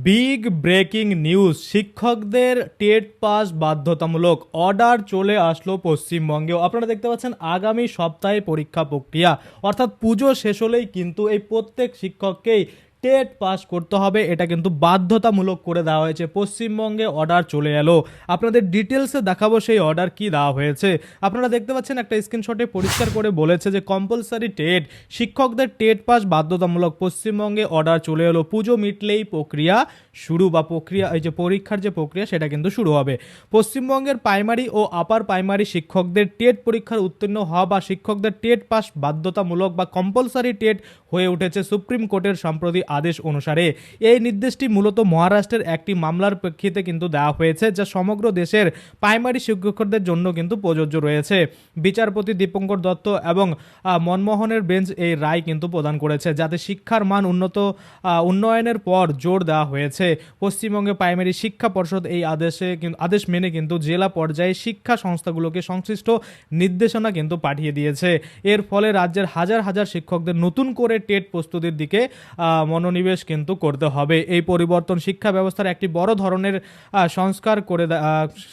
Big breaking news. শিক্ষকদের TET pass বাধ্যতামূলক order চলে আসলো পশ্চিমবঙ্গেও। আপনারা দেখতে পাচ্ছেন, আগামী সপ্তাহে পরীক্ষা প্রক্রিয়া। অর্থাৎ পুজো শেষ হলেই কিন্তু এই প্রত্যেক শিক্ষককেই টেট পাস করতে হবে, এটা কিন্তু বাধ্যতামূলক করে দেওয়া হয়েছে। পশ্চিমবঙ্গে অর্ডার চলে এলো। আপনাদের ডিটেলসে দেখাবো সেই অর্ডার কি দেওয়া হয়েছে। আপনারা দেখতে পাচ্ছেন একটা স্ক্রিনশটে পরিষ্কার করে বলেছে যে কম্পালসারি টেট, শিক্ষকদের টেট পাস বাধ্যতামূলক। পশ্চিমবঙ্গে অর্ডার চলে এলো। পুজো মিটলেই প্রক্রিয়া শুরু বা প্রক্রিয়া, এই যে পরীক্ষার যে প্রক্রিয়া, সেটা কিন্তু শুরু হবে। পশ্চিমবঙ্গের প্রাইমারি ও আপার প্রাইমারি শিক্ষকদের টেট পরীক্ষার উত্তীর্ণ হওয়া বা শিক্ষকদের টেট পাস বাধ্যতামূলক বা কম্পালসারি টেট হয়ে উঠেছে সুপ্রিম কোর্টের সম্প্রতি আদেশ অনুসারে এই নির্দেশটি মূলত মহারাষ্ট্রের একটি মামলার প্রেক্ষিতে কিন্তু দেওয়া হয়েছে যা সমগ্র দেশের প্রাইমারি শিক্ষকদের জন্য কিন্তু প্রযোজ্য রয়েছে। বিচারপতি দীপঙ্কর দত্ত এবং মনমোহনের বেঞ্চ এই রায় কিন্তু প্রদান করেছে যাতে শিক্ষার মান উন্নত উন্নয়নের পর জোর দেওয়া হয়েছে। পশ্চিমবঙ্গে প্রাইমারি শিক্ষা পর্ষদ এই আদেশে আদেশ মেনে কিন্তু জেলা পর্যায়ে শিক্ষা সংস্থাগুলোকে সংশ্লিষ্ট নির্দেশনা কিন্তু পাঠিয়ে দিয়েছে। এর ফলে রাজ্যের হাজার হাজার শিক্ষকদের নতুন করে টেট প্রস্তুতির দিকে আহ, মনোনিবেশ কিন্তু করতে হবে। এই পরিবর্তন শিক্ষা ব্যবস্থার একটি বড় ধরনের সংস্কার করে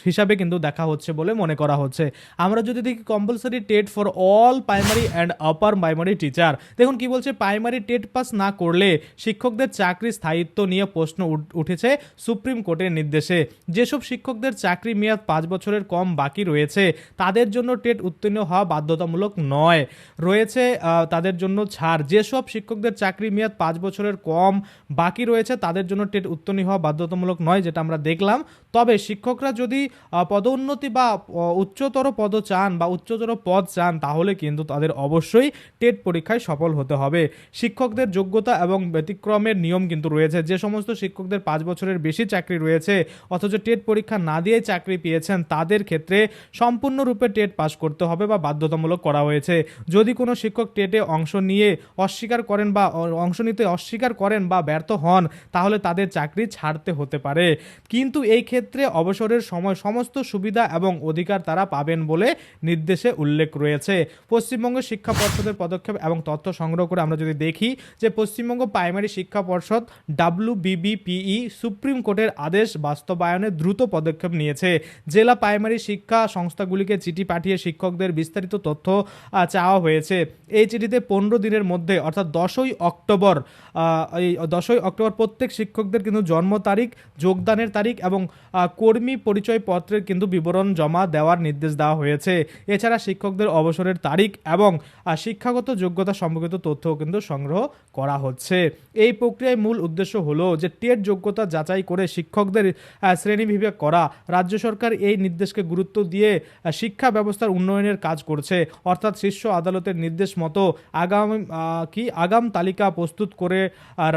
হিসাবে কিন্তু দেখা হচ্ছে বলে মনে করা হচ্ছে। আমরা যদি দেখি compulsory TET for all primary and upper primary teacher দেখুন কি বলছে প্রাইমারি টেট পাস না করলে শিক্ষকদের চাকরি স্থায়িত্ব নিয়ে প্রশ্ন উঠ- উঠেছে সুপ্রিম কোর্টের নির্দেশে। যেসব শিক্ষকদের চাকরি মেয়াদ পাঁচ বছরের কম বাকি রয়েছে, তাদের জন্য টেট উত্তীর্ণ হওয়া বাধ্যতামূলক নয়। রয়েছে তাদের জন্য ছাড়। যেসব শিক্ষকদের চাকরি মেয়াদ পাঁচ বছরের কম বাকি রয়েছে, তাদের জন্য টেট উত্তীর্ণ হওয়া বাধ্যতামূলক নয়, যেটা আমরা দেখলাম। তবে শিক্ষকরা যদি পদোন্নতি বা উচ্চতর পদ চান বা উচ্চতর পদ চান, তাহলে কিন্তু তাদের অবশ্যই টেট পরীক্ষায় সফল হতে হবে। শিক্ষকদের যোগ্যতা এবং ব্যতিক্রমের নিয়ম কিন্তু রয়েছে। যে সমস্ত শিক্ষকদের পাঁচ বছরের বেশি চাকরি রয়েছে, অথচ টেট পরীক্ষা না দিয়ে চাকরি পেয়েছেন, তাদের ক্ষেত্রে সম্পূর্ণরূপে টেট পাস করতে হবে বা বাধ্যতামূলক করা হয়েছে। যদি কোনো শিক্ষক টেটে অংশ নিয়ে অস্বীকার করেন বা অংশ নিতে অস্বীকার করেন বা ব্যর্থ হন, তাহলে তাদের চাকরি ছাড়তে হতে পারে। কিন্তু এই ক্ষেত্রে অবসরের সময় সমস্ত সুবিধা এবং অধিকার তারা পাবেন বলে নির্দেশে উল্লেখ রয়েছে। পশ্চিমবঙ্গ শিক্ষা পর্ষদের পদক্ষেপ এবং তথ্য সংগ্রহ করে আমরা যদি দেখি যে পশ্চিমবঙ্গ প্রাইমারি শিক্ষা পর্ষদ ডাব্লিউ বিবিপিই সুপ্রিম কোর্টের আদেশ বাস্তবায়নে দ্রুত পদক্ষেপ নিয়েছে। জেলা প্রাইমারি শিক্ষা সংস্থাগুলিকে চিঠি পাঠিয়ে শিক্ষকদের বিস্তারিত তথ্য চাওয়া হয়েছে। এই চিঠিতে পনেরো দিনের মধ্যে, অর্থাৎ দশই অক্টোবর এই দশই অক্টোবর প্রত্যেক শিক্ষকদের কিন্তু জন্ম তারিখ, যোগদানের তারিখ এবং কর্মী পরিচয় পত্রের কিন্তু বিবরণ জমা দেওয়ার নির্দেশ দেওয়া হয়েছে। এছাড়া শিক্ষকদের অবসরের তারিখ এবং শিক্ষাগত যোগ্যতা সম্পর্কিত তথ্যও কিন্তু সংগ্রহ করা হচ্ছে। এই প্রক্রিয়ায় মূল উদ্দেশ্য হলো যে টেট যোগ্যতা যাচাই করে শিক্ষকদের শ্রেণীবিভাগ করা। রাজ্য সরকার এই নির্দেশকে গুরুত্ব দিয়ে শিক্ষা ব্যবস্থার উন্নয়নের কাজ করছে। অর্থাৎ শীর্ষ আদালতের নির্দেশ মতো আগাম কি আগাম তালিকা প্রস্তুত করে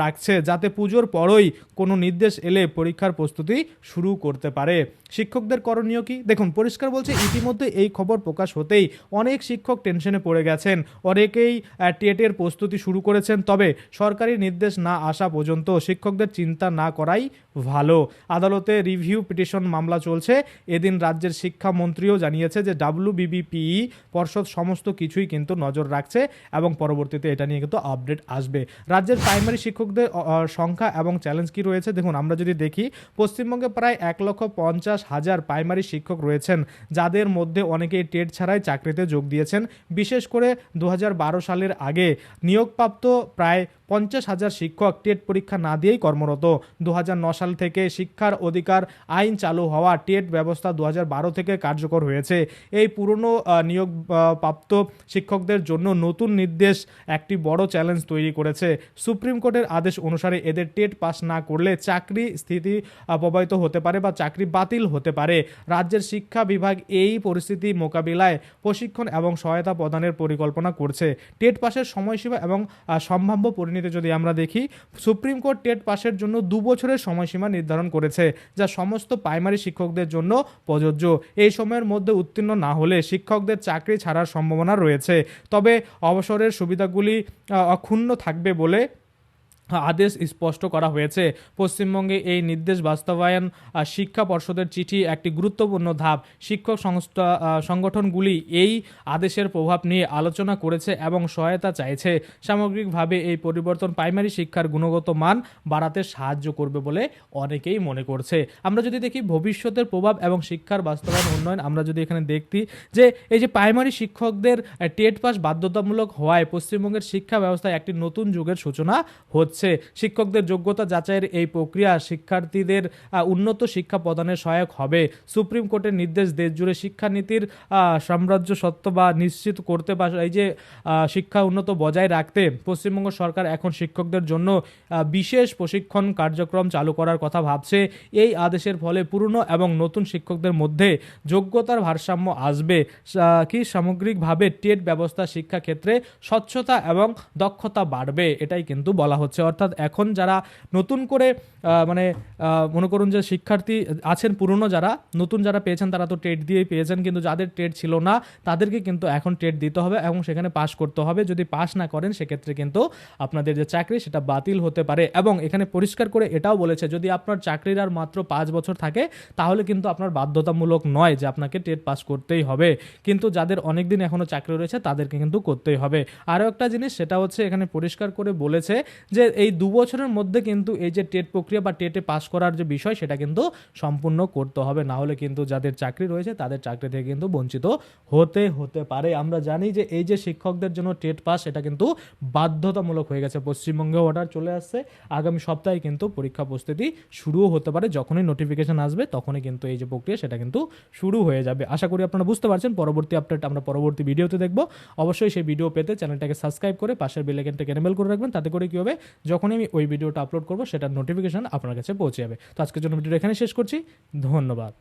রাখছে যাতে পুজোর পরই কোনো নির্দেশ এলে পরীক্ষার প্রস্তুতি শুরু করতে পারে। শিক্ষকদের করণীয় কি? দেখুন, পরিষ্কার বলছে, ইতিমধ্যে এই খবর প্রকাশ হতেই অনেক শিক্ষক টেনশনে পড়ে গেছেন। অনেকেই টেটের প্রস্তুতি শুরু করেছেন, তবে সরকারি নির্দেশ না আসা পর্যন্ত শিক্ষকদের চিন্তা না করাই ভালো। আদালতে রিভিউ পিটিশন মামলা চলছে। এদিন রাজ্যের শিক্ষামন্ত্রীও জানিয়েছে যে ডাব্লিউবিবিপিই পর্ষদ সমস্ত কিছুই কিন্তু নজর রাখছে এবং পরবর্তীতে এটা নিয়ে কিন্তু আপডেট আসবে। রাজ্যের প্রাইমারি শিক্ষকদের অ, অ, সংখ্যা এবং চ্যালেঞ্জ কি রয়েছে? দেখুন আমরা যদি দেখি পশ্চিমবঙ্গে প্রায় এক লক্ষ পঞ্চাশ হাজার প্রাইমারি শিক্ষক রয়েছেন যাদের মধ্যে অনেকেই টেট ছাড়াই চাকরিতে যোগ দিয়েছেন। বিশেষ করে দু হাজার বারো সালের আগে নিয়োগপ্রাপ্ত প্রায় পঞ্চাশ হাজার শিক্ষক টেট পরীক্ষা না দিয়েই কর্মরত। দু সাল থেকে শিক্ষার অধিকার আইন চালু হওয়া টেট ব্যবস্থা দু হাজার বারো থেকে কার্যকর হয়েছে। এই পুরনো নিয়োগ প্রাপ্ত শিক্ষকদের জন্য নতুন নির্দেশ একটি বড় চ্যালেঞ্জ তৈরি করেছে। সুপ্রিম কোর্টের আদেশ অনুসারে এদের টেট পাস না করলে চাকরি স্থিতি প্রবাহিত হতে পারে বা চাকরি বাতিল হতে পারে। রাজ্যের শিক্ষা বিভাগ এই পরিস্থিতি মোকাবিলায় প্রশিক্ষণ এবং সহায়তা প্রদানের পরিকল্পনা করছে। টেট পাসের সময়সীমা এবং সম্ভাব্য পরিণতি যদি আমরা দেখি, সুপ্রিম কোর্ট টেট পাসের জন্য দু বছরের সময়সীমা নির্ধারণ করেছে, যা সমস্ত প্রাইমারি শিক্ষকদের জন্য প্রযোজ্য। এই সময়ের মধ্যে উত্তীর্ণ না হলে শিক্ষকদের চাকরি ছাড়ার সম্ভাবনা রয়েছে। তবে অবসরের সুবিধাগুলি অক্ষুণ্ণ থাকবে বলে আদেশ স্পষ্ট করা হয়েছে। পশ্চিমবঙ্গে এই নির্দেশ বাস্তবায়ন শিক্ষা পর্ষদের চিঠি একটি গুরুত্বপূর্ণ ধাপ। শিক্ষক সংস্থা সংগঠনগুলি এই আদেশের প্রভাব নিয়ে আলোচনা করেছে এবং সহায়তা চাইছে। সামগ্রিকভাবে এই পরিবর্তন প্রাইমারি শিক্ষার গুণগত মান বাড়াতে সাহায্য করবে বলে অনেকেই মনে করছে। আমরা যদি দেখি ভবিষ্যতের প্রভাব এবং শিক্ষার বাস্তবায়ন উন্নয়ন, আমরা যদি এখানে দেখি যে এই যে প্রাইমারি শিক্ষকদের টেট পাস বাধ্যতামূলক হওয়ায় পশ্চিমবঙ্গের শিক্ষা ব্যবস্থায় একটি নতুন যুগের সূচনা হচ্ছে। শিক্ষকদের যোগ্যতা যাচাইয়ের এই প্রক্রিয়া শিক্ষার্থীদের উন্নত শিক্ষা প্রদানে সহায়ক হবে। সুপ্রিম কোর্টের নির্দেশ দেশ জুড়ে শিক্ষানীতির সাম্রাজ্য সত্য বা নিশ্চিত করতে বা, এই যে শিক্ষা উন্নত বজায় রাখতে পশ্চিমবঙ্গ সরকার এখন শিক্ষকদের জন্য বিশেষ প্রশিক্ষণ কার্যক্রম চালু করার কথা ভাবছে। এই আদেশের ফলে পুরনো এবং নতুন শিক্ষকদের মধ্যে যোগ্যতার ভারসাম্য আসবে। কি সামগ্রিকভাবে টেট ব্যবস্থা শিক্ষা ক্ষেত্রে স্বচ্ছতা এবং দক্ষতা বাড়বে, এটাই কিন্তু বলা হচ্ছে। অর্থাৎ এখন যারা নতুন করে মানে মনে করুন যে শিক্ষার্থী আছেন পুরনো যারা, নতুন যারা পেয়েছেন তারা তো টেট দিয়েই পেয়েছেন, কিন্তু যাদের টেট ছিল না, তাদেরকে কিন্তু এখন টেট দিতে হবে এবং সেখানে পাশ করতে হবে। যদি পাশ না করেন, সেক্ষেত্রে কিন্তু আপনাদের যে চাকরি, সেটা বাতিল হতে পারে। এবং এখানে পরিষ্কার করে এটাও বলেছে, যদি আপনার চাকরির আর মাত্র পাঁচ বছর থাকে, তাহলে কিন্তু আপনার বাধ্যতামূলক নয় যে আপনাকে টেট পাস করতেই হবে। কিন্তু যাদের অনেক দিন এখনও চাকরি রয়েছে, তাদেরকে কিন্তু করতেই হবে। আরও একটা জিনিস, সেটা হচ্ছে এখানে পরিষ্কার করে বলেছে যে এই দু বছরের মধ্যে কিন্তু এই যে টেট প্রক্রিয়া বা টেটে পাশ করার যে বিষয়, সেটা কিন্তু সম্পূর্ণ করতে হবে। না হলে কিন্তু যাদের চাকরি রয়েছে, তাদের চাকরি থেকে কিন্তু বঞ্চিত হতে হতে পারে। আমরা জানি যে এই যে শিক্ষকদের জন্য টেট পাস এটা কিন্তু বাধ্যতামূলক হয়ে গেছে। পশ্চিমবঙ্গে অর্ডার চলে আসছে। আগামী সপ্তাহে কিন্তু পরীক্ষা প্রস্তুতি শুরুও হতে পারে। যখনই নোটিফিকেশন আসবে, তখনই কিন্তু এই যে প্রক্রিয়া, সেটা কিন্তু শুরু হয়ে যাবে। আশা করি আপনারা বুঝতে পারছেন। পরবর্তী আপডেট আমরা পরবর্তী ভিডিওতে দেখব। অবশ্যই সেই ভিডিও পেতে চ্যানেলটাকে সাবস্ক্রাইব করে পাশের বেলাইকেনটাকে এনেবেল করে রাখবেন। তাতে করে কী হবে? যখনই আমি ওই ভিডিওটা আপলোড করব, সেটার নোটিফিকেশান আপনার কাছে পৌঁছে যাবে। তো আজকের জন্য ভিডিওটা এখানে শেষ করছি। ধন্যবাদ।